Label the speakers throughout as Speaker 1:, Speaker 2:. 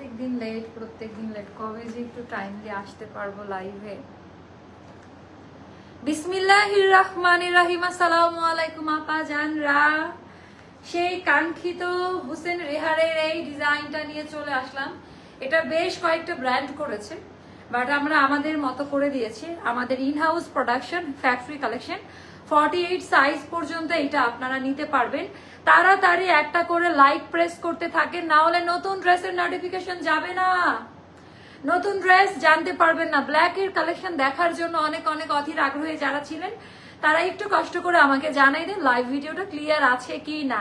Speaker 1: প্রত্যেক দিন লেট প্রত্যেক দিন লেট কবে যে একটু টাইমলি আসতে পারব লাইভে বিসমিল্লাহির রহমানির রহিম। আসসালামু আলাইকুম আপা, জানরা। সেই কাঙ্ক্ষিত হোসেন রেহারের এই ডিজাইনটা নিয়ে চলে আসলাম। এটা বেশ কয়েকটা ব্র্যান্ড করেছে বাট আমরা আমাদের মতো করে দিয়েছি। আমাদের in house production factory collection forty eight size পর্যন্ত এটা আপনারা নিতে পারবেন। তাড়াতাড়ি একটা করে লাইক প্রেস করতে থাকেন, না হলে নতুন ড্রেসের নোটিফিকেশন যাবে না। নতুন ড্রেস জানতে পারবেন না। ব্ল্যাক এর কালেকশন দেখার জন্য অনেক অনেক অধীর আগ্রহী যারা ছিলেন, তারা একটু কষ্ট করে আমাকে জানাই দেন লাইভ ভিডিওটা ক্লিয়ার আছে কি না।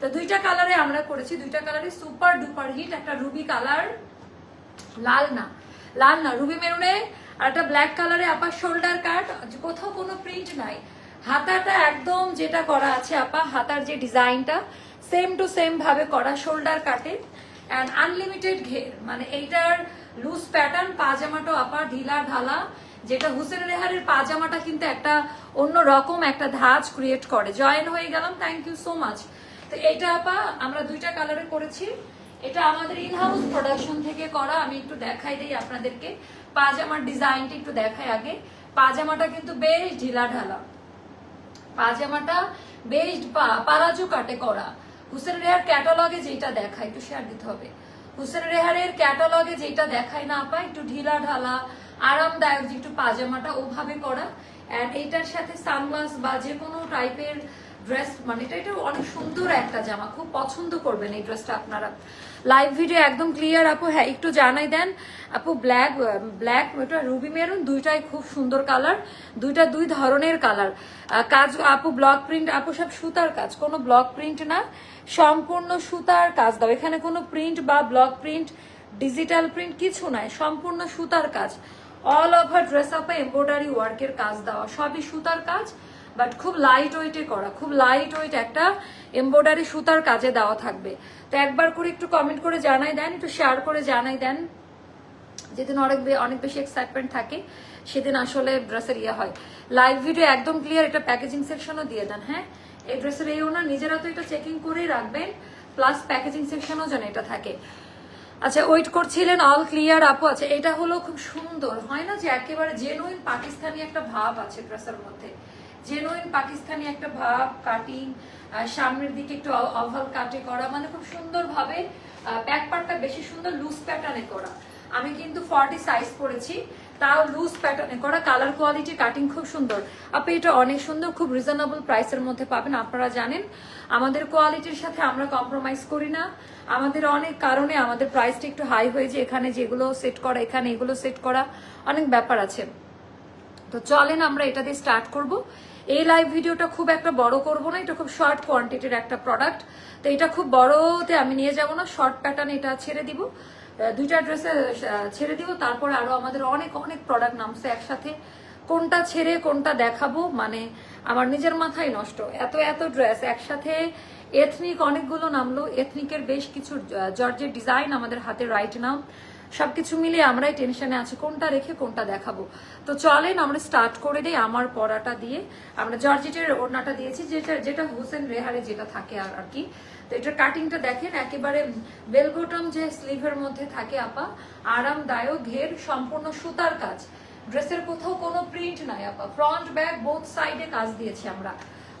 Speaker 1: তো দুইটা কালারে আমরা করেছি। দুইটা কালারে সুপার ডুপার হিট একটা রুবি কালার লাল না লাল না রুবি মেরুনে আর একটা ব্ল্যাক কালারে আপার শোল্ডার কাট কোথাও কোনো প্রিন্ট নাই। হাতাটা একদম যেটা করা আছে আপা, হাতার যে ডিজাইনটা সেম টু সেম ভাবে করা শোল্ডার কাটে অ্যান্ড আনলিমিটেড ঘের মানে এইটার লুজ প্যাটার্ন পাজামাটাও আপা, ঢিলা ঢালা, যেটা হুসেন রেহারের পাজামাটা কিন্তু একটা অন্য রকম একটা ধাঁচ ক্রিয়েট করে। জয়েন হয়ে গেলাম থ্যাংক ইউ সো মাচ তো এইটা আপা, আমরা দুইটা কালারে করেছি। এটা আমাদের ইন হাউস প্রোডাকশন থেকে করা, আমি একটু দেখাই দিই আপনাদেরকে। পাজামার ডিজাইনটা একটু দেখাই আগে। পাজামাটা কিন্তু বেশ ঢিলা ঢালা। পাজামাটা বেশ পালাজু কাটে করা। হুসেন রেহার ক্যাটালগে যেটা দেখায় একটু শেয়ার দিতে হবে। হুসেন রেহারের ক্যাটালগে যেটা দেখায় না আপা একটু ঢিলা ঢালা, আরামদায়ক যে একটু পাজামাটা ওভাবে করা। অ্যান্ড এইটার সাথে সানগ্লাস বা যে কোনো টাইপের ড্রেস মানে এটা এটা অনেক সুন্দর একটা জামা। খুব পছন্দ করবেন এই ড্রেসটা আপনারা। লাইভ ভিডিও একদম ক্লিয়ার আপু। হ্যাঁ একটু জানাই দেন। আপু ব্ল্যাক ব্ল্যাক এটা রুবি মেরুন দুইটাই খুব সুন্দর কালার দুইটা দুই ধরনের কালার কাজ, আপু ব্লক প্রিন্ট আপু, সব সুতার কাজ, কোনো ব্লক প্রিন্ট না। সম্পূর্ণ সুতার কাজ দাও। এখানে কোনো প্রিন্ট বা ব্লক প্রিন্ট ডিজিটাল প্রিন্ট কিছু নাই, সম্পূর্ণ সুতার কাজ। অল ওভার ড্রেস আপে এমব্রয়ডারি ওয়ার্কের কাজ দেওয়া, সবই সুতার কাজ। বাট খুব লাইট ওয়েটে করা, খুব লাইট ওয়েট একটা এমব্রয়ডারি সুতার কাজে দেওয়া থাকবে। তো একবার করে একটু কমেন্ট করে জানাই দেন, একটু শেয়ার করে জানাই দেন। যেদিন অনেক অনেক বেশি এক্সাইটমেন্ট থাকে, সেদিন আসলে ড্রেসের ইয়ে হয়। লাইভ ভিডিও একদম ক্লিয়ার এটা প্যাকেজিং সেকশনও দিয়ে দেন হ্যাঁ? এই ড্রেসের এই ওনার নিজেরা তো এটা চেকিং করেই রাখবেন প্লাস প্যাকেজিং সেকশনও যেন এটা থাকে। আচ্ছা ওয়েট করছিলেন অল ক্লিয়ার আপু আছে এটা হলো খুব সুন্দর। হয় না যে একেবারে জেনুইন পাকিস্তানি একটা ভাব আছে ড্রেসের মধ্যে? জেনুইন পাকিস্তানি একটা ভাব কাটিং সামনের দিকে একটু অভাল কাটে করা মানে খুব সুন্দরভাবে ব্যাক পার্টটা বেশি সুন্দর লুজ প্যাটার্নে করা। আমি কিন্তু ফর্টি সাইজ পরেছি, তাও লুজ প্যাটার্নে করা কালার কোয়ালিটি কাটিং খুব সুন্দর। আপনি এটা অনেক সুন্দর, খুব রিজনেবল প্রাইসের মধ্যে পাবেন, আপনারা জানেন। আমাদের কোয়ালিটির সাথে আমরা কম্প্রোমাইজ করি না। আমাদের অনেক কারণে আমাদের প্রাইসটা একটু হাই হয়ে যে এখানে যেগুলো সেট করা, এখানে এগুলো সেট করা, অনেক ব্যাপার আছে। তো চলেন আমরা এটা দিয়ে স্টার্ট করব। এই লাইভ ভিডিওটা খুব একটা বড় করব না, এটা খুব শর্ট কোয়ান্টিটির একটা প্রোডাক্ট তো এটা খুব বড়তে আমি নিয়ে যাব না শর্ট প্যাটার্ন এটা ছেড়ে দিব। দুইটা ড্রেসে ছেড়ে দিব, তারপরে আরও আমাদের অনেক অনেক প্রোডাক্ট নামছে একসাথে। কোনটা ছেড়ে, কোনটা দেখাবো মানে আমার নিজের মাথায় নষ্ট। এত এত ড্রেস একসাথে এথনিক অনেকগুলো নামলো। এথনিকের বেশ কিছু জর্জের ডিজাইন আমাদের হাতে রাইট নাও সবকিছু মিলিয়ে আমরাই টেনশনে আছি, কোনটা রেখে কোনটা দেখাবো। তো চলেন আমরা স্টার্ট করে দিই আমার পড়াটা দিয়ে। আমরা জর্জেটের ওড়নাটা দিয়েছি, যেটা যেটা হোসেন রেহারে যেটা থাকে আর আর কি। তো এটার কাটিংটা দেখেন, একেবারে বেলবটম যে স্লিভের মধ্যে থাকে আপা, আরামদায়ক, ঘের, সম্পূর্ণ সুতার কাজ। ড্রেসের কোথাও কোনো প্রিন্ট নাই আপা। ফ্রন্ট ব্যাক বোথ সাইডে কাজ দিয়েছি আমরা।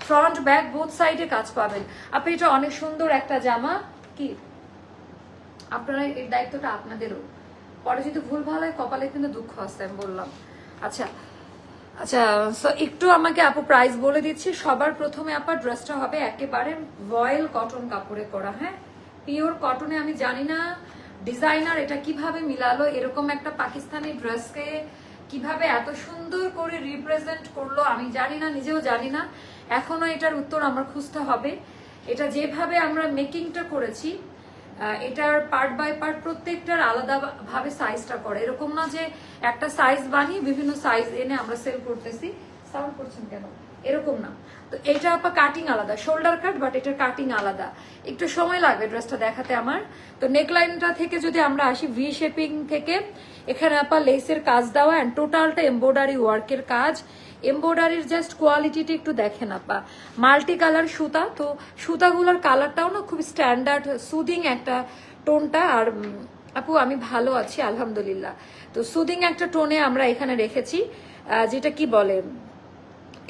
Speaker 1: ফ্রন্ট ব্যাক বোথ সাইডে কাজ পাবেন। আপনি এটা অনেক সুন্দর একটা জামা। কি? আপনারা এর দায়িত্বটা আপনাদেরও। পরে যদি ভুল ভালো হয়, কপালে কিন্তু দুঃখ আসছে আমি বললাম। আচ্ছা আচ্ছা সো একটু আমাকে আপু প্রাইস বলে দিচ্ছি। সবার প্রথমে আপনার ড্রেসটা হবে একেবারে ভয়েল কটন কাপড়ে করা হ্যাঁ? পিওর কটনে আমি জানি না ডিজাইনার এটা কীভাবে মিলালো, এরকম একটা পাকিস্তানি ড্রেসকে কীভাবে এত সুন্দর করে রিপ্রেজেন্ট করল, আমি জানি না, নিজেও জানি না। এখনও এটার উত্তর আমার খুঁজতে হবে। এটা যেভাবে আমরা মেকিংটা করেছি এটার পার্ট বাই পার্ট প্রত্যেকটার আলাদা ভাবে সাইজটা করে। এরকম না যে একটা সাইজ বানিয়ে বিভিন্ন সাইজ এনে আমরা সেল করতেছি। সাউন্ড করছেন কেন? এরকম না। তো এটা আপা কাটিং আলাদা। শোল্ডার কাট বাট এটার কাটিং আলাদা। একটু সময় লাগবে ড্রেসটা দেখাতে আমার। তো নেকলাইনটা থেকে যদি আমরা আসি ভি শেপিং থেকে, এখানে আপা লেসের কাজ দেওয়া অ্যান্ড টোটালটা এমব্রয়ডারি ওয়ার্কের কাজ। এমব্রয়ডারির জাস্ট কোয়ালিটিটা একটু দেখেন আপা। মাল্টি কালার সুতা, তো সুতাগুলোর কালারটাও না খুব স্ট্যান্ডার্ড সুদিং একটা টোনটা। আর আপু, আমি ভালো আছি, আলহামদুলিল্লাহ। তো সুদিং একটা টোনে আমরা এখানে রেখেছি যেটা কি বলে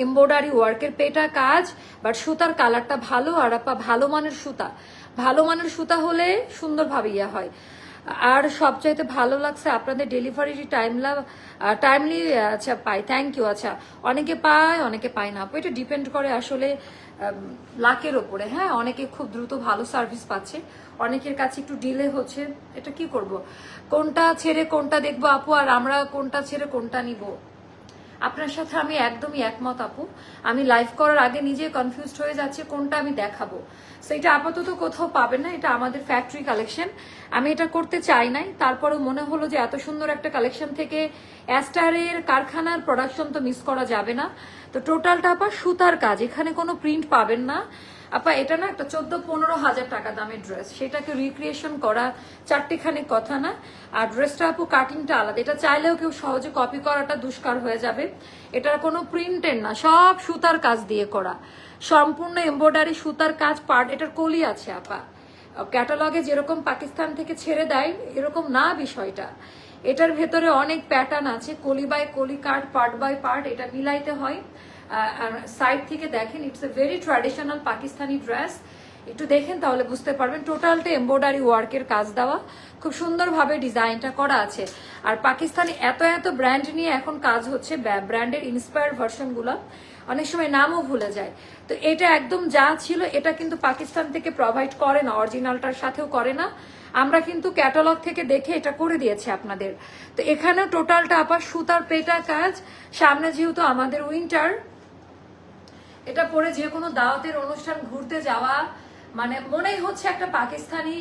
Speaker 1: এমব্রয়ডারি ওয়ার্কের পেটা কাজ বাট সুতার কালারটা ভালো। আর আপা, ভালো মানের সুতা। ভালো মানের সুতা হলে সুন্দরভাবে ইয়ে হয়। আর সবচাইতে ভালো লাগছে আপনাদের ডেলিভারি টাইমলা টাইমলি আচ্ছা পাই থ্যাংক ইউ আচ্ছা অনেকে পায় অনেকে পায় না। আপু, এটা ডিপেন্ড করে আসলে লাকের ওপরে। হ্যাঁ অনেকে খুব দ্রুত ভালো সার্ভিস পাচ্ছে। অনেকের কাছে একটু ডিলে হচ্ছে। এটা কি করব? কোনটা ছেড়ে কোনটা দেখব আপু? আর আমরা কোনটা ছেড়ে কোনটা নিব? আপনার সাথে আমি একদমই একমত, আপু। আমি লাইভ করার আগে নিজে কনফিউজড হয়ে যাচ্ছে, কোনটা আমি দেখাবো। সেটা আপাতত কোথাও পাবেন না, এটা আমাদের ফ্যাক্টরি কালেকশন আমি এটা করতে চাই নাই তারপরে মনে হলো যে এত সুন্দর একটা কালেকশন থেকে অ্যাস্টারের কারখানার প্রোডাকশন তো মিস করা যাবে না। তো টোটালটা আপা সুতার কাজ, এখানে কোনো প্রিন্ট পাবেন না। আপা, এটা না একটা চোদ্দ পনেরো হাজার টাকা দামের ড্রেস সেটাকে রিক্রিয়েশন করা চারটিখানি কথা না। আর ড্রেসটা আপু কাটিংটা আলাদা। এটা চাইলেও কেউ সহজে কপি করাটা দুষ্কার হয়ে যাবে। এটার কোনো প্রিন্টের না, সব সুতার কাজ দিয়ে করা। সম্পূর্ণ এমব্রয়ডারি সুতার কাজ পার্ট এটার কলি আছে আপা। ক্যাটালগে যেরকম পাকিস্তান থেকে ছেড়ে দেয়, এরকম না বিষয়টা। এটার ভেতরে অনেক প্যাটার্ন আছে। কলি বাই কলি কার্ড পার্ট বাই পার্ট এটা মিলাইতে হয়। সাইড থেকে দেখেন it's a very traditional Pakistani dress একটু দেখেন তাহলে বুঝতে পারবেন টোটালটা এমব্রয়ডারি ওয়ার্কের কাজ দেওয়া। খুব সুন্দরভাবে ডিজাইনটা করা আছে। আর পাকিস্তানি এত এত ব্র্যান্ড নিয়ে এখন কাজ হচ্ছে ব্র্যান্ডের ইন্সপায়ার্ড ভার্সনগুলো অনেক সময় নামও ভুলে যায়। তো এটা একদম যা ছিল, এটা কিন্তু পাকিস্তান থেকে প্রোভাইড করে না অরিজিনালটার সাথেও করে না। আমরা কিন্তু ক্যাটালগ থেকে দেখে এটা করে দিয়েছি আপনাদের। তো এখানে টোটালটা আবার সুতার পেটা কাজ। সামনে যেহেতু আমাদের উইন্টার এটা পরে যে কোনো দাওয়াতের অনুষ্ঠান ঘুরতে যাওয়া মানে মনেই হচ্ছে একটা পাকিস্তানি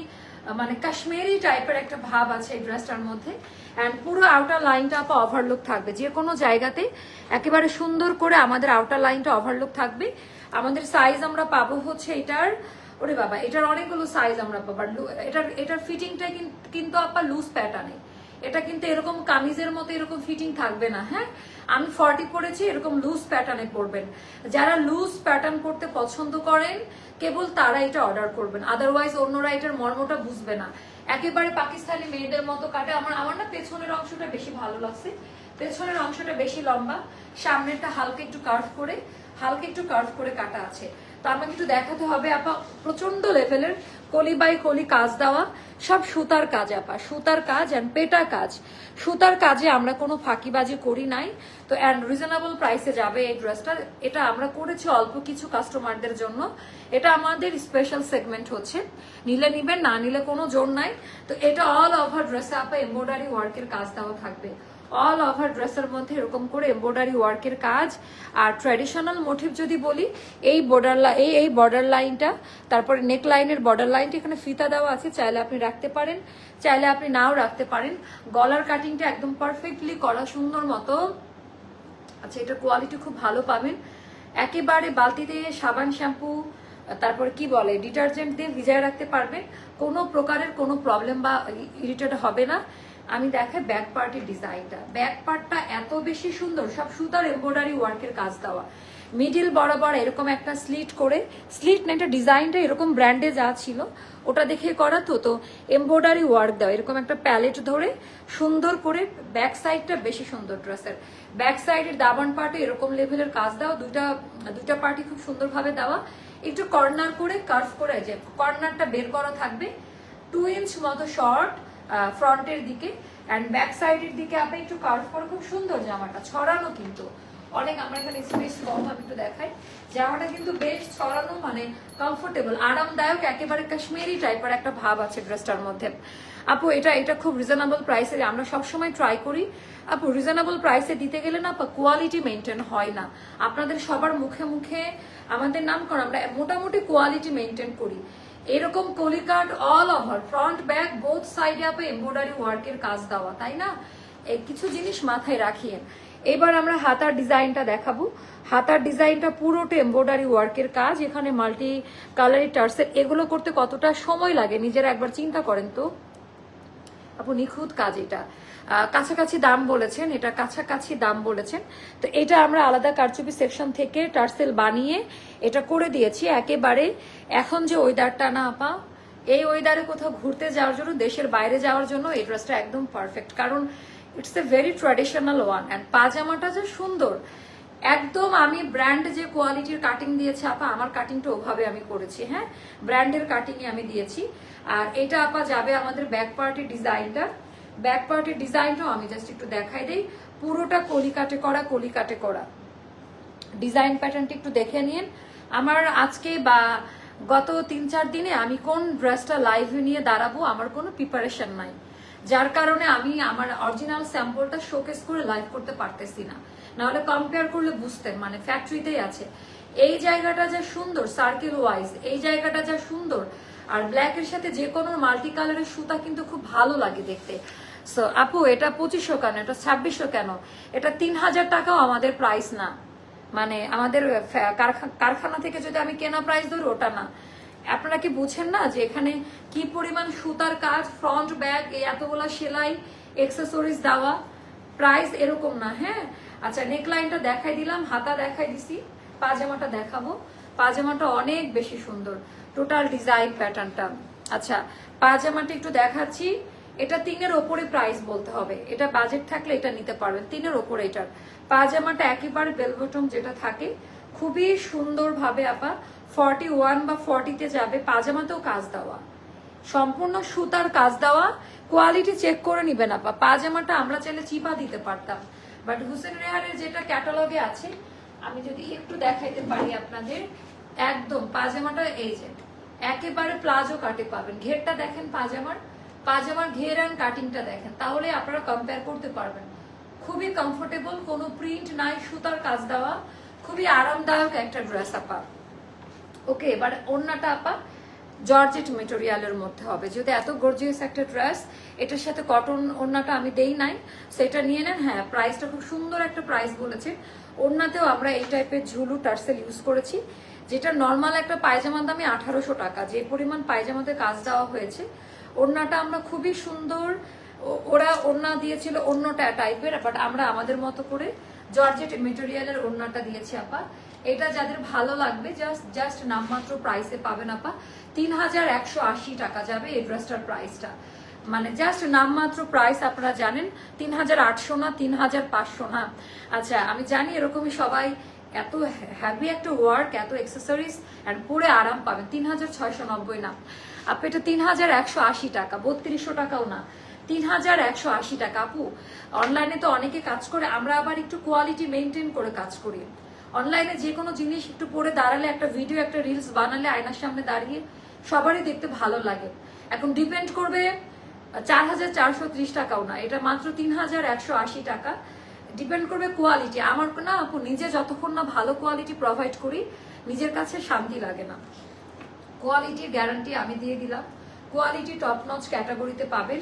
Speaker 1: মানে কাশ্মীরি টাইপের একটা ভাব আছে এই ড্রেসটার মধ্যে। অ্যান্ড পুরো আউটার লাইনটা আপা ওভারলুক থাকবে। যে কোনো জায়গাতে একেবারে সুন্দর করে আমাদের আউটার লাইনটা ওভারলুক থাকবে। আমাদের সাইজ আমরা পাবো হচ্ছে এটার, ওরে বাবা, এটার অনেকগুলো সাইজ আমরা পাবো। এটার এটার ফিটিংটা কিন্তু আপা লুজ প্যাটার্নে এটা কিন্তু এরকম কামিজের মতো এরকম ফিটিং থাকবে না হ্যাঁ? আমি ফর্টি পরেছি, এরকম লুজ প্যাটার্নে পরবেন। যারা লুজ প্যাটার্ন করতে পছন্দ করেন, কেবল তারা এটা অর্ডার করবেন। আদারওয়াইজ অন্যরা এটার মর্মটা বুঝবে না। একেবারে পাকিস্তানি মেয়েদের মতো কাটে। আমার আমার না পেছনের অংশটা বেশি ভালো লাগছে। পেছনের অংশটা বেশি লম্বা। সামনেরটা হালকা একটু কার্ভ করে, হালকা একটু কার্ভ করে কাটা আছে। তো আমাকে একটু দেখাতে হবে, আপা প্রচণ্ড লেভেলের কলি বাই কলি কাজ দেওয়া, সব সুতার কাজ, আপা, সুতার কাজ অ্যান্ড পেটা কাজ। সুতার কাজে আমরা কোনো ফাঁকিবাজি করি নাই। তো অ্যান্ড রিজনেবল প্রাইসে যাবে এই ড্রেসটা এটা আমরা করেছি অল্প কিছু কাস্টমারদের জন্য। এটা আমাদের স্পেশাল সেগমেন্ট হচ্ছে। নিলে নিবেন, না নিলে কোনো জোর নাই। তো, এটা অল ওভার ড্রেসে আপা এমব্রয়ডারি ওয়ার্কের কাজ দেওয়া থাকবে। অল ওভার ড্রেসের মধ্যে এরকম করে এমব্রয়ডারি ওয়ার্কের কাজ। আর ট্র্যাডিশনাল মোটিভ যদি বলি, এই বর্ডার এই এই বর্ডার লাইনটা তারপরে নেক লাইনের বর্ডার লাইনটা এখানে ফিতা দেওয়া আছে, চাইলে আপনি রাখতে পারেন, চাইলে আপনি নাও রাখতে পারেন। গলার কাটিংটা একদম পারফেক্টলি করা সুন্দর মতো। আচ্ছা এটার কোয়ালিটি খুব ভালো পাবেন। একেবারে বালতিতে সাবান শ্যাম্পু তারপর কি বলে ডিটারজেন্ট দিয়ে ভিজায় রাখতে পারবেন। কোনো প্রকারের কোনো প্রবলেম বা ইরিটেট হবে না। আমি দেখাই ব্যাক পার্টের ডিজাইনটা ব্যাক পার্টটা এত বেশি সুন্দর, সব সুতার এমব্রয়ডারি ওয়ার্কের কাজ দেওয়া। মিডিল বরাবর এরকম একটা স্লিট করে স্লিট না এটা ডিজাইনটা এরকম ব্র্যান্ডে যা ছিল, ওটা দেখে করা তো তো এমব্রয়ডারি ওয়ার্ক দেওয়া, এরকম একটা প্যালেট ধরে সুন্দর করে ব্যাক সাইডটা বেশি সুন্দর ড্রেসের ব্যাক সাইডের দাবান পার্টে এরকম লেভেলের কাজ দেওয়া, দুইটা দুইটা পার্টি খুব সুন্দরভাবে দেওয়া। একটু কর্নার করে কার্ভ করে, যে কর্নারটা বের করা থাকবে। টু ইঞ্চ মতো শর্ট ফ্রন্টের দিকে অ্যান্ড ব্যাক সাইডের দিকে আপনি একটু কার্ভ করে, খুব সুন্দর জামাটা, ছড়ানো কিন্তু। অনেক আমরা এখানে স্পেস কম, আমি একটু দেখাই। জামাটা কিন্তু বেশ ছড়ানো মানে কমফোর্টেবল আরামদায়ক, একেবারে কাশ্মীরি টাইপের একটা ভাব আছে ড্রেসটার মধ্যে। আপু, এটা এটা খুব রিজনেবল প্রাইসে আমরা সবসময় ট্রাই করি। আপু রিজনেবল প্রাইসে দিতে গেলে না কোয়ালিটি মেনটেন হয় না। আপনাদের সবার মুখে মুখে আমাদের নাম করা আমরা মোটামুটি কোয়ালিটি মেনটেন করি। এরকম কলিকাট all over front back both সাইডে আপে এমব্রয়ডারি ওয়ার্কের কাজ দেওয়া, তাই না? কিছু জিনিস মাথায় রাখিয়েন। এবার আমরা হাতার ডিজাইনটা দেখাবো। হাতার ডিজাইনটা পুরোটা এমব্রয়ডারি ওয়ার্কের কাজ, এখানে মাল্টি কালারি টার্সের এগুলো করতে কতটা সময় লাগে? নিজেরা একবার চিন্তা করেন তো। আপু, নিখুঁত কাজ এটা। কাছাকাছি দাম বলেছেন, এটা কাছাকাছি দাম বলেছেন। তো এটা আমরা আলাদা কারচুপি সেকশন থেকে টার্সেল বানিয়ে এটা করে দিয়েছি। একেবারে এখন যে ওয়েদারটা না, আপা, এই ওয়েদারে কোথাও ঘুরতে যাওয়ার জন্য, দেশের বাইরে যাওয়ার জন্য এই ড্রেসটা একদম পারফেক্ট কারণ it's a very traditional one and পাজামাটা যে সুন্দর একদম আমি ব্র্যান্ড যে কোয়ালিটির কাটিং দিয়েছে, আপা, আমার কাটিংটা ওভাবে আমি করেছি হ্যাঁ? ব্র্যান্ডের কাটিংয়ে আমি দিয়েছি। আর এটা, আপা, যাবে আমাদের ব্যাক পার্টির ডিজাইনটা ব্যাক পার্টির ডিজাইনটাও আমি জাস্ট একটু দেখাই দিই। পুরোটা কলিকাটে করা কলিকাটে করা। ডিজাইন প্যাটার্নটি একটু দেখে নিন। আমার আজকে বা গত তিন চার দিনে আমি কোন ড্রেসটা লাইভে নিয়ে দাঁড়াবো, আমার কোনো প্রিপারেশন নাই। যার কারণে আমি আমার অরিজিনাল স্যাম্পলটা শোকেস করে লাইভ করতে পারতেছি না। নাহলে কম্পেয়ার করলে বুঝতেন মানে ফ্যাক্টরিতেই আছে। এই জায়গাটা যা সুন্দর সার্কেল ওয়াইজ এই জায়গাটা যা সুন্দর, আর ব্ল্যাকের সাথে যে কোনো মাল্টি কালারের সুতা কিন্তু খুব ভালো লাগে দেখতে। সো আপু, এটা পঁচিশশো কেন? এটা ছাব্বিশশো কেন? এটা তিন হাজার টাকাও আমাদের প্রাইস না। মানে আমাদের কারখানা থেকে যদি আমি কেনা প্রাইস ধরি, ওটা না। আপনারা কি বুঝেন না যে এখানে কি পরিমাণ সুতার কাজ ফ্রন্ট ব্যাগ এতগুলা সেলাই এক্সেসরিজ দেওয়া? প্রাইস এরকম না হ্যাঁ? আচ্ছা নেকলাইনটা দেখাই দিলাম, হাতা দেখাই দিছি, পাজামাটা দেখাবো। পাজামাটা অনেক বেশি সুন্দর টোটাল ডিজাইন প্যাটার্নটা আচ্ছা পাজামাটা একটু দেখাচ্ছি, এটা তিনের ওপরে প্রাইস বলতে হবে। এটা বাজেট থাকলে এটা নিতে পারবেন তিনের ওপরে এটার। পাজামাটা একেবারে বেলবটম যেটা থাকে, খুবই সুন্দরভাবে আপা ফর্টি ওয়ান বা ফর্টিতে যাবে, পাজামাতেও কাজ দেওয়া। সম্পূর্ণ সুতার কাজ দেওয়া কোয়ালিটি চেক করে নিবেন আপা। পাজামাটা আমরা চাইলে চিপা দিতে পারতাম। বাট হুসেন রেহারের যেটা ক্যাটালগে আছে, আমি যদি একটু দেখাইতে পারি আপনাদের, একদম পাজামাটা এই যে, একেবারে প্লাজো কাটে পাবেন। ঘেরটা দেখেন পাজামার পাজামার ঘের অ্যান্ড কাটিংটা দেখেন, তাহলে আপনারা কম্পেয়ার করতে পারবেন। খুবই কমফোর্টেবল কোনো প্রিন্ট নাই, সুতার কাজ দেওয়া, খুবই আরামদায়ক একটা ড্রেস আপা। ওকে এবার ওড়নাটা আপা জর্জেট মেটেরিয়ালের মধ্যে হবে। যদি এত গর্জিয়াস একটা ড্রেস এটার সাথে কটন ওড়নাটা আমি দেই নাই সেটা নিয়ে নেন। হ্যাঁ প্রাইসটা খুব সুন্দর একটা প্রাইস বলেছে। ওড়নাতেও আমরা এই টাইপের ঝুলু টার্সেল ইউজ করেছি, যেটা নর্মাল একটা পায়জামার দামে আঠারোশো টাকা। যে পরিমাণ পায়জামাতে কাজ দেওয়া হয়েছে, ওড়নাটা আমরা খুবই সুন্দর ওরা ওড়না দিয়েছিল অন্যটা টাইপের বাট আমরা আমাদের মতো করে জর্জেট মেটেরিয়ালের ওড়নাটা দিয়েছি আপা। এটা যাদের ভালো লাগবে জাস্ট জাস্ট নামমাত্র প্রাইসে পাবেন আপা। তিন হাজার একশো আশি টাকা যাবে এই ড্রেসটার প্রাইসটা মানে জাস্ট নামমাত্র প্রাইস আপনারা জানেন তিন হাজার আটশো না তিন হাজার পাঁচশো না। আচ্ছা আমি জানি এরকমই সবাই এত হ্যাভি একটা ওয়ার্ক এত এক্সেসরিজ অ্যান্ড পরে আরাম পাবেন। তিন হাজার ছয়শো নব্বই না। আপু, এটা তিন হাজার একশো আশি টাকা, বত্রিশশো টাকাও না। তিন হাজার একশো আশি টাকা, আপু। অনলাইনে তো অনেকে কাজ করে, আমরা আবার একটু কোয়ালিটি মেনটেন করে কাজ করি। অনলাইনে যে কোনো জিনিস একটু পরে দাঁড়ালে, একটা ভিডিও একটা রিলস বানালে, আয়নার সামনে দাঁড়িয়ে সবারই দেখতে ভালো লাগে। এখন ডিপেন্ড করবে, চার হাজার চারশো ত্রিশ টাকাও না, এটা মাত্র তিন হাজার একশো আশি টাকা। ডিপেন্ড করবে কোয়ালিটি আমার না আপু, নিজে যতক্ষণ না ভালো কোয়ালিটি প্রোভাইড করি, নিজের কাছে শান্তি লাগে না। কোয়ালিটির গ্যারান্টি আমি দিয়ে দিলাম। কোয়ালিটি টপ নচ ক্যাটাগরিতে পাবেন।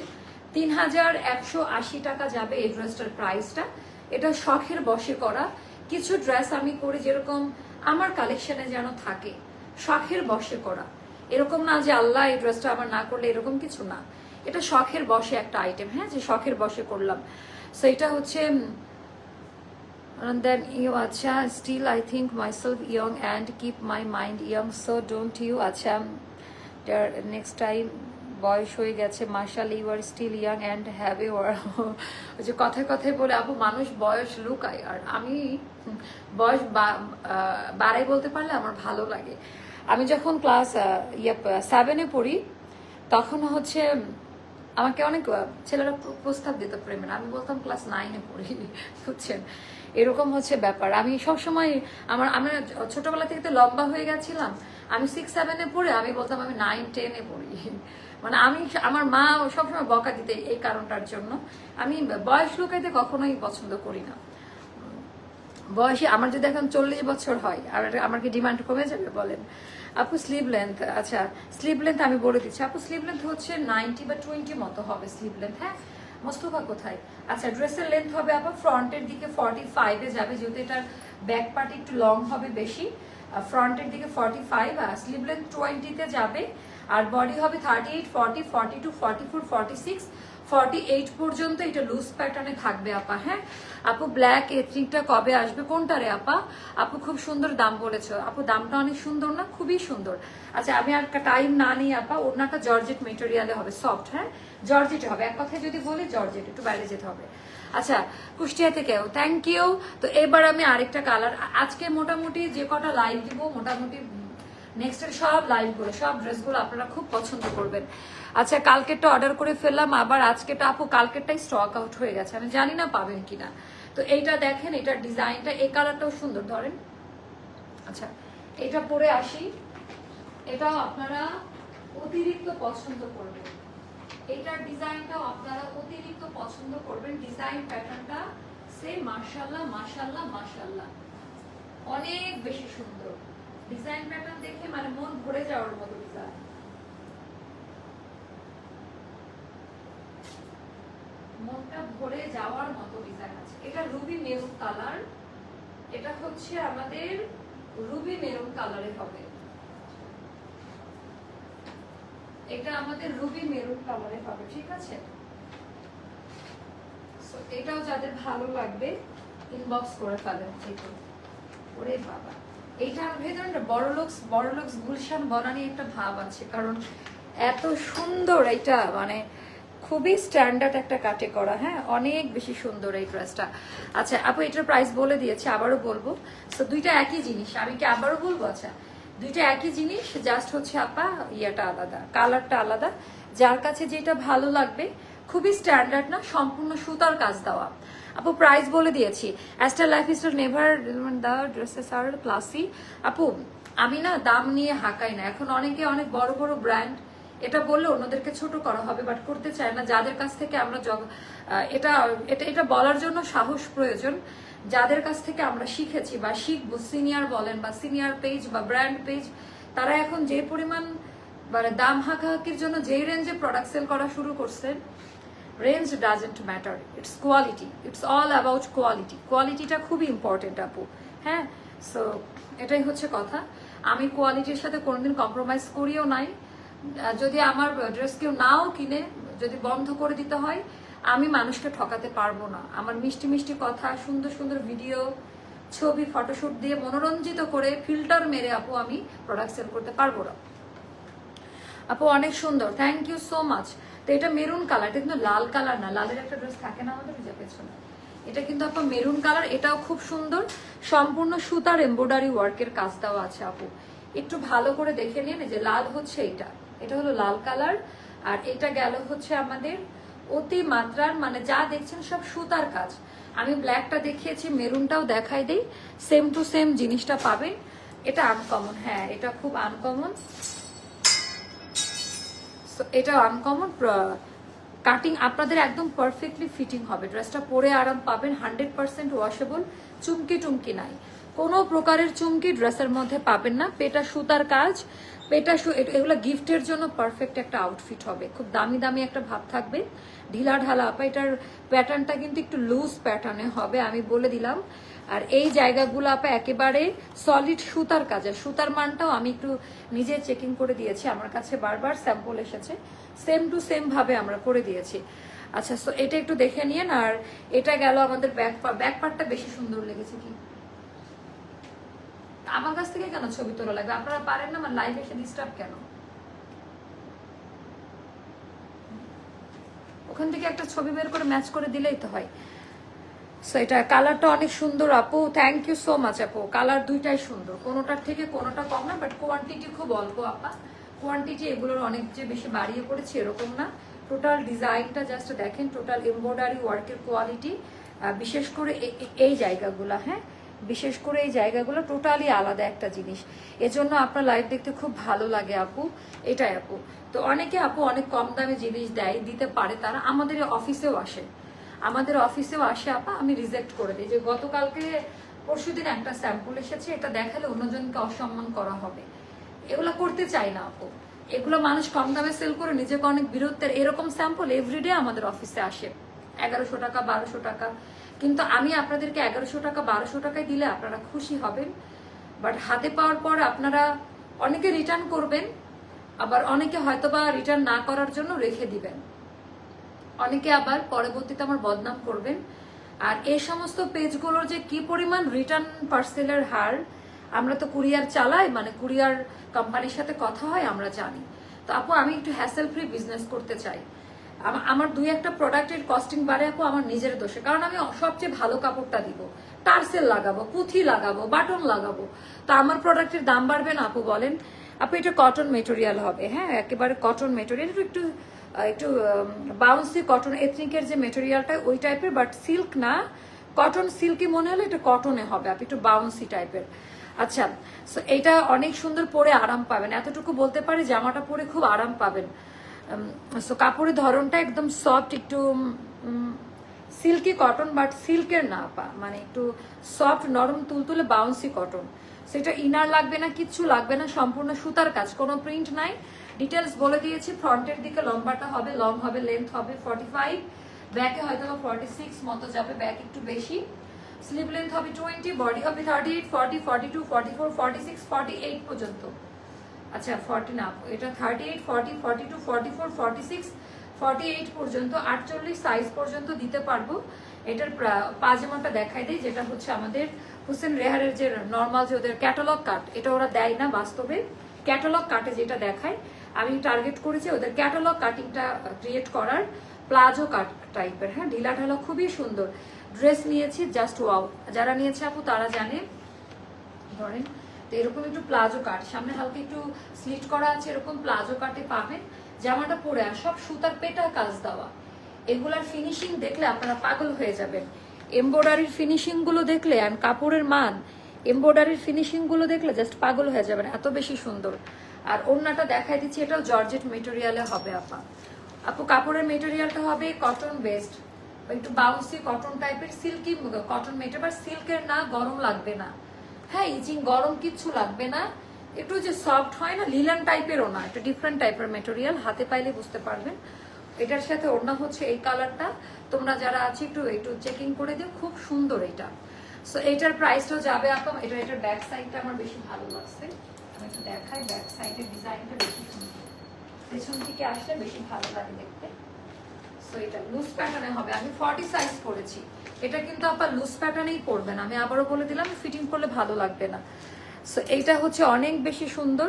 Speaker 1: তিন হাজার একশো আশি টাকা যাবে এই ড্রেসটার প্রাইসটা এটা শখের বসে করা। কিছু ড্রেস আমি করি যেরকম আমার কালেকশনে যেন থাকে। শখের বসে করা। এরকম না যে আল্লাহ এই ড্রেসটা আমার না করলে এরকম কিছু না। এটা শখের বসে একটা আইটেম হ্যাঁ যে শখের বসে করলাম। সো এটা হচ্ছে you, acha, still I think myself young and keep my mind young. So don't you, acha, there, next time বয়স হয়ে গেছে martial you are still young and have a যে কথায় কথায় বলে, আপু, মানুষ বয়স লুকায়। আর আমি বয়স বাড়াই বলতে পারলে আমার ভালো লাগে। আমি যখন ক্লাস ইয়ে সেভেনে পড়ি, তখন হচ্ছে আমাকে অনেক ছেলেরা প্রস্তাব দিত প্রেমের আমি বলতাম ক্লাস নাইনে পড়ি। বুঝছেন? এরকম হচ্ছে ব্যাপার। আমি সবসময় আমার, আমি ছোটবেলা থেকে তো লম্বা হয়ে গেছিলাম। আমি সিক্স সেভেনে পড়ে আমি বলতাম, আমি নাইন টেনে পড়ি। মানে আমি আমার মা সবসময় বকা দিতে এই কারণটার জন্য। আমি বয়স লুকাইতে কখনোই পছন্দ করি না। বয়সে আমার যদি এখন চল্লিশ বছর হয়, আর আমার কি ডিমান্ড কমে যাবে, বলেন? আপু স্লিভ লেন্থ আচ্ছা স্লিভ লেন্থ আমি বলে দিচ্ছি। আপু স্লিভ লেন্থ হচ্ছে নাইনটি বা টোয়েন্টি মতো হবে স্লিভ লেন্থ হ্যাঁ? মোস্তফা কোথায়? আচ্ছা ড্রেসের লেন্থ হবে আবার ফ্রন্টের দিকে ফর্টি ফাইভে যাবে, যেহেতু এটার ব্যাক পার্ট একটু লং হবে বেশি। ফ্রন্টের দিকে ফর্টি ফাইভ আর স্লিভ লেন্থ টোয়েন্টিতে যাবে। আর বডি হবে thirty eight forty forty two forty four forty six forty eight পর্যন্ত এটা লুজ প্যাটার্নে থাকবে, আপা হ্যাঁ? আপু ব্ল্যাক এথনিকটা কবে আসবে? কোনটা রে, আপা? আপু, খুব সুন্দর দাম বলেছ। আপু, দামটা অনেক সুন্দর না? খুবই সুন্দর। আচ্ছা আমি আর টাইম না নিই আপা ওনাটা জর্জেট মেটেরিয়ালে হবে সফট হ্যাঁ? জর্জেটে হবে। এক কথায় যদি বলি জর্জেট একটু বাইরে যেতে হবে। আচ্ছা কুষ্টিয়া থেকেও থ্যাংক ইউ তো এবার আমি আরেকটা কালার আজকে মোটামুটি যে কটা লাইভ দিব, মোটামুটি নেক্সটের সব লাইভগুলো সব ড্রেসগুলো আপনারা খুব পছন্দ করবেন। আচ্ছা কালকেরটা অর্ডার করে ফেললাম, আবার আজকেটা আপু, কালকেরটাই স্টক আউট হয়ে গেছে। আমি জানি না পাবেন কিনা। তো এইটা দেখেন এটার ডিজাইনটা এই কালারটাও সুন্দর। ধরেন আচ্ছা এটা পরে আসি। এটাও আপনারা অতিরিক্ত পছন্দ করবেন। এটার ডিজাইনটাও আপনারা অতিরিক্ত পছন্দ করবেন। ডিজাইন প্যাটার্নটা সে মার্শাল্লাহ মার্শাল্লাহ মার্শাল্লাহ অনেক বেশি সুন্দর। ডিজাইন প্যাটার্ন দেখে মানে মন ভরে যাওয়ার মতো ডিজাইন মনটা ভরে যাওয়ার মতো ডিজাইন আছে। এটা রুবি মেরুন কালার এটা হচ্ছে আমাদের রুবি মেরুন কালারে হবে। এটা আমাদের রুবি মেরুন কালারে হবে, ঠিক আছে? এটাও যাদের ভালো লাগবে ইনবক্স করে ফেলেন। ঠিক ওরে বাবা। এইটার ভেতরে না বড় লোকস বড় লোকস গুলশান বনানি একটা ভাব আছে। কারণ এত সুন্দর এটা মানে খুবই স্ট্যান্ডার্ড একটা কাটে করা হ্যাঁ? অনেক বেশি সুন্দর এই ড্রেসটা। আচ্ছা আপু, এটার প্রাইস বলে দিয়েছি, আবারও বলব। তো দুইটা একই জিনিস আমি কি আবারও বলব আচ্ছা? দুইটা একই জিনিস জাস্ট হচ্ছে আপা, ইয়েটা আলাদা কালারটা আলাদা। যার কাছে যেটা ভালো লাগবে, খুবই স্ট্যান্ডার্ড না, সম্পূর্ণ সুতার কাজ দেওয়া। আপু প্রাইস বলে দিয়েছি। Aster Lifestyle never the dresses are classy আপু, আমি না দাম নিয়ে হাঁকাই না। এখন অনেকে অনেক বড় বড় ব্র্যান্ড এটা বললে অন্যদেরকে ছোট করা হবে বাট করতে চায় না। যাদের কাছ থেকে আমরা এটা এটা এটা বলার জন্য সাহস প্রয়োজন। যাদের কাছ থেকে আমরা শিখেছি বা শিখব সিনিয়র বলেন বা সিনিয়র পেজ বা ব্র্যান্ড পেজ তারা এখন যে পরিমাণ মানে দাম হাঁকাহাকির জন্য যেই রেঞ্জে প্রোডাক্ট সেল করা শুরু করছেন range doesn't matter it's quality it's all about quality কোয়ালিটিটা খুবই ইম্পর্টেন্ট আপু। হ্যাঁ? সো এটাই হচ্ছে কথা। আমি কোয়ালিটির সাথে কোনোদিন কম্প্রোমাইজ করিও নাই। যদি আমার ড্রেস কেউ নাও কিনে, যদি বন্ধ করে দিতে হয়, আমি মানুষকে ঠকাতে পারব না। আমার মিষ্টি মিষ্টি কথা, সুন্দর সুন্দর ভিডিও ছবি ফটোশুট দিয়ে মনোরঞ্জিত করে ফিল্টার মেরে, আপু, আমি প্রোডাক্ট সেল করতে পারব না। আপু, অনেক সুন্দর। থ্যাংক ইউ সো মাচ তো এটা মেরুন কালার, এটা কিন্তু লাল কালার না, লালের একটা ড্রেস থাকে না আমাদের যে পেছনে। এটা কিন্তু আপু মেরুন কালার, এটাও খুব সুন্দর। সম্পূর্ণ সুতার এমব্রয়ডারি ওয়ার্কের কাজ দেওয়া আছে আপু। একটু ভালো করে দেখে নিন যে লাল হচ্ছে এটা। এটা হলো লাল কালার, আর এটা গেল হচ্ছে আমাদের অতি মাত্রার মানে যা দেখছেন সব সুতার কাজ। আমি ব্ল্যাকটা দেখিয়েছি, মেরুনটাও দেখাই দেই। সেম টু সেম জিনিসটা পাবেন। এটা আনকমন হ্যাঁ এটা খুব আনকমন So, এটা আনকমন কাটিং আপনাদের একদম পারফেক্টলি ফিটিং হবে। ড্রেসটা পরে আরাম পাবেন হান্ড্রেড পার্সেন্ট ওয়াশেবল চুমকি টুমকি নাই। কোনো প্রকারের চুমকি ড্রেসের মধ্যে পাবেন না। পেটা সুতার কাজ পেটা সু- এগুলো গিফটের জন্য পারফেক্ট একটা আউটফিট হবে। খুব দামি দামি একটা ভাব থাকবে। ঢিলা ঢালা আপা এটার প্যাটার্নটা কিন্তু একটু লুজ প্যাটার্নে হবে। আমি বলে দিলাম আর এই জায়গাগুলো আপা একেবারে সলিড সুতার কাজ। আর সুতার মানটাও আমি একটু নিজে চেকিং করে দিয়েছি, আমার কাছে বারবার স্যাম্পল এসেছে। সেম টু সেম ভাবে আমরা করে দিয়েছি। আচ্ছা সো এটা একটু দেখে নিন আর এটা গেল আমাদের ব্যাক ব্যাক পার্টটা বেশি সুন্দর লেগেছে কি? আমার কাছ থেকে কেন ছবি তোলা লাগবে? আপনারা পারেন না, আমার লাইভ এসে ডিস্টার্ব কেন? ওখান থেকে একটা ছবি বের করে ম্যাচ করে দিলেই তো হয়। সো এটা কালারটা অনেক সুন্দর আপু। থ্যাংক ইউ সো মাচ আপু। কালার দুইটাই সুন্দর। কোনোটার থেকে কোনোটা কম না বাট কোয়ান্টিটি খুব অল্প আপা। কোয়ান্টিটি এগুলোর অনেক যে বেশি বাড়িয়ে পড়েছে এরকম না। টোটাল ডিজাইনটা জাস্ট দেখেন টোটাল এমব্রয়ডারি ওয়ার্কের কোয়ালিটি বিশেষ করে এই জায়গাগুলো হ্যাঁ? বিশেষ করে এই জায়গাগুলো টোটালি আলাদা একটা জিনিস। এজন্য আপনার লাইভ দেখতে খুব ভালো লাগে আপু। এটাই আপু। তো অনেকে আপু অনেক কম দামে জিনিস দেয়, দিতে পারে তারা। আমাদের অফিসেও আসে। আমাদের অফিসেও আসে, আপা, আমি রিজেক্ট করে দিই। যে গতকালকে পরশুদিন একটা স্যাম্পল এসেছে, এটা দেখালে অন্যজনকে অসম্মান করা হবে। এগুলো করতে চাই না, আপু। এগুলো মানুষ কম দামে সেল করে নিজেকে অনেক বিরক্তের এরকম স্যাম্পল এভরিডে আমাদের অফিসে আসে। এগারোশো টাকা, বারোশো টাকা। কিন্তু আমি আপনাদেরকে এগারোশো টাকা, বারোশো টাকায় দিলে আপনারা খুশি হবেন। বাট হাতে পাওয়ার পর আপনারা অনেকে রিটার্ন করবেন, আবার অনেকে হয়তোবা রিটার্ন না করার জন্য রেখে দিবেন। অনেকে আবার পরবর্তীতে আমার বদনাম করবেন। আর এই সমস্ত পেজগুলোর যে কি পরিমাণ রিটার্ন পার্সেলের হার, আমরা তো কুরিয়ার চালাই মানে কুরিয়ার কোম্পানির সাথে কথা হয়, আমরা জানি। তো আপু, আমি একটু হ্যাসেল ফ্রি বিজনেস করতে চাই। আমার দুই একটা প্রোডাক্টের কস্টিং বাড়ে আপু, আমার নিজের দোষে। কারণ আমি সবচেয়ে ভালো কাপড়টা দিব। টার্সেল লাগাবো, পুঁথি লাগাবো, বাটন লাগাবো। তো আমার প্রোডাক্টের দাম বাড়বে না আপু, বলেন। আপু, এটা কটন মেটেরিয়াল হবে হ্যাঁ? একেবারে কটন মেটেরিয়াল একটু একটু বাউন্সি কটন এথনিকের যে মেটেরিয়ালটা ওই টাইপের বাট সিল্ক না কটন সিল্কি মনে হলে এটা কটনে হবে, আপনি একটু বাউন্সি টাইপের আচ্ছা সো এটা অনেক সুন্দর পরে আরাম পাবেন। এতটুকু বলতে পারি, জামাটা পরে খুব আরাম পাবেন। সো কাপড়ের ধরনটা একদম সফট একটু সিল্কি কটন বাট সিল্কের না মানে একটু সফট নরম, তুলতুলে বাউন্সি কটন সেটা ইনার লাগবে না, কিচ্ছু লাগবে না, সম্পূর্ণ সুতার কাজ, কোনো প্রিন্ট নাই। ডিটেলস বলে দিয়েছি, ফ্রন্টের দিকে লম্বাটা হবে লং হবে লেন্থ হবে ফর্টি ফাইভ ব্যাকে হয়তো ফর্টি সিক্স মতো যাবে ব্যাক একটু বেশি। স্লিভ লেন্থ হবে টোয়েন্টি বডি হবে thirty eight forty forty two forty four forty six forty eight পর্যন্ত। আচ্ছা ফর্টি না, এটা thirty eight forty forty two forty four forty six forty eight পর্যন্ত, আটচল্লিশ সাইজ পর্যন্ত দিতে পারব। এটার পাজামাটা দেখাই দিই, যেটা হচ্ছে আমাদের হুসেন রেহারের যে নর্মাল যে ওদের ক্যাটালগ কাট এটা ওরা দেয় না বাস্তবে। ক্যাটালগ কাটে যেটা দেখায়, আমি টার্গেট করেছি ওদের ক্যাটালগ কাটিংটা ক্রিয়েট করার প্লাজো কাট টাইপের হ্যাঁ ঢিলা ঢালা খুবই সুন্দর। ড্রেস নিয়েছি জাস্ট ওয়াও যারা নিয়েছে আপু, তারা জানে। ধরেন, তো এরকম একটু প্লাজো কাট সামনে হালকা একটু স্লিট করা আছে, এরকম প্লাজো কাটে পাবেন। জামাটা পরে আর সব সুতার পেটা কাজ দেওয়া। এগুলার ফিনিশিং দেখলে আপনারা পাগল হয়ে যাবেন। এমব্রয়ডারির ফিনিশিংগুলো দেখলে আর কাপড়ের মান এমব্রয়ডারির ফিনিশিংগুলো দেখলে জাস্ট পাগল হয়ে যাবেন এত বেশি সুন্দর। আর ওড়নাটা দেখাই দিচ্ছি, এটাও জর্জেট মেটেরিয়ালে হবে, আপা। আপু, কাপড়ের মেটেরিয়ালটা হবে কটন বেস্ট একটু বাউন্সি কটন টাইপের সিল্কি কটন মেটেরিয়াল সিল্কের না গরম লাগবে না। হ্যাঁ ইচিং গরম কিচ্ছু লাগবে না। একটু যে সফট হয় না লিলান টাইপেরও না, একটা ডিফারেন্ট টাইপের মেটেরিয়াল হাতে পাইলে বুঝতে পারবেন। এটার সাথে ওড়না হচ্ছে এই কালারটা তোমরা যারা আছে, একটু একটু চেকিং করে দিও, খুব সুন্দর এটা। সো এটার প্রাইসটাও যাবে আপা এটা, এটার ব্যাক সাইডটা আমার বেশি ভালো লাগছে। আমি একটু দেখাই ব্যাক সাইডের ডিজাইনটা বেশি সুন্দর। পেছন থেকে আসলে বেশি ভালো লাগে দেখতে। সো এটা লুজ প্যাটার্নে হবে। আমি 40 সাইজ পরেছি। এটা কিন্তু আবার লুজ প্যাটার্নেই পরবেন। আমি আবারও বলে দিলাম ফিটিং করলে ভালো লাগবে না। সো এইটা হচ্ছে অনেক বেশি সুন্দর।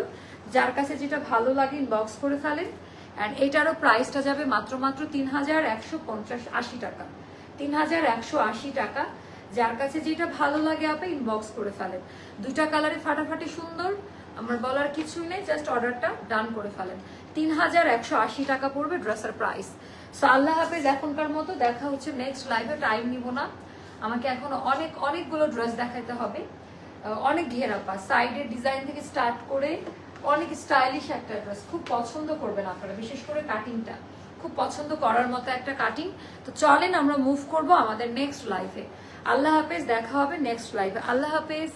Speaker 1: যার কাছে যেটা ভালো লাগে ইনবক্স করে ফেলেন। অ্যান্ড এটারও প্রাইসটা যাবে মাত্র মাত্র তিন হাজার একশো পঞ্চাশ আশি টাকা। তিন হাজার একশো আশি টাকা। যার কাছে যেটা ভালো লাগে আপনি ইনবক্স করে ফেলেন। দুইটা কালারে ফাটাফাটি সুন্দর, আমার বলার কিছুই নেই জাস্ট অর্ডারটা ডান করে ফেলেন। তিন হাজার একশো আশি টাকা পড়বে ড্রেসের প্রাইস সো আল্লাহ হাফেজ, এখনকার মতো দেখা হচ্ছে নেক্সট লাইভে টাইম নিব না। আমাকে এখনও অনেক, অনেকগুলো ড্রেস দেখাতে হবে। অনেক ঘেরাপা সাইডের ডিজাইন থেকে স্টার্ট করে অনেক স্টাইলিশ একটা ড্রেস খুব পছন্দ করবেন আপনারা, বিশেষ করে কাটিংটা খুব পছন্দ করার মতো একটা কাটিং তো চলেন আমরা মুভ করব আমাদের নেক্সট লাইফে আল্লাহ হাফেজ, দেখা হবে নেক্সট লাইফে আল্লাহ হাফেজ।